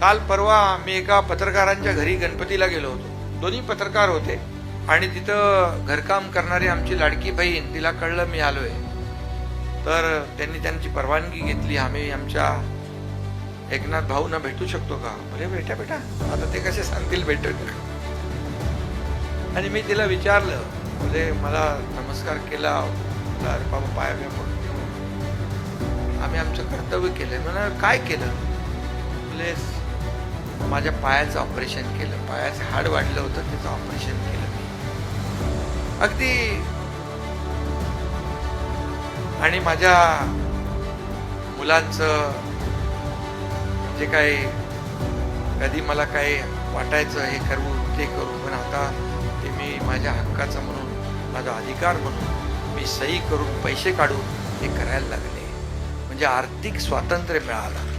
काल परवा मी एका पत्रकारांच्या घरी गणपतीला गेलो होतो. दोन्ही पत्रकार होते आणि तिथं घरकाम करणारी आमची लाडकी बहीण तिला कळलं मी आलोय. तर त्यांनी त्यांची परवानगी घेतली. आम्ही आमच्या एकनाथ भाऊंना भेटू शकतो का? अरे बेटा बेटा आता ते कसे सांगतील भेटत आणि मी तिला विचारलं. म्हणजे मला नमस्कार केला. अरे बाबा पाया म्हणून आम्ही आमचं कर्तव्य केलं म्हणा काय केलं? म्हणजे माझ्या पायाचं ऑपरेशन केलं. पायाचं हाड वाढलं होतं त्याचं ऑपरेशन केलं मी. अगदी. आणि माझ्या मुलांचं जे काही कधी मला काही वाटायचं हे करू ते करू पण आता ते मी माझ्या हक्काचं म्हणून माझा अधिकार म्हणून मी सही करून पैसे काढून ते करायला लागले. म्हणजे आर्थिक स्वातंत्र्य मिळालं.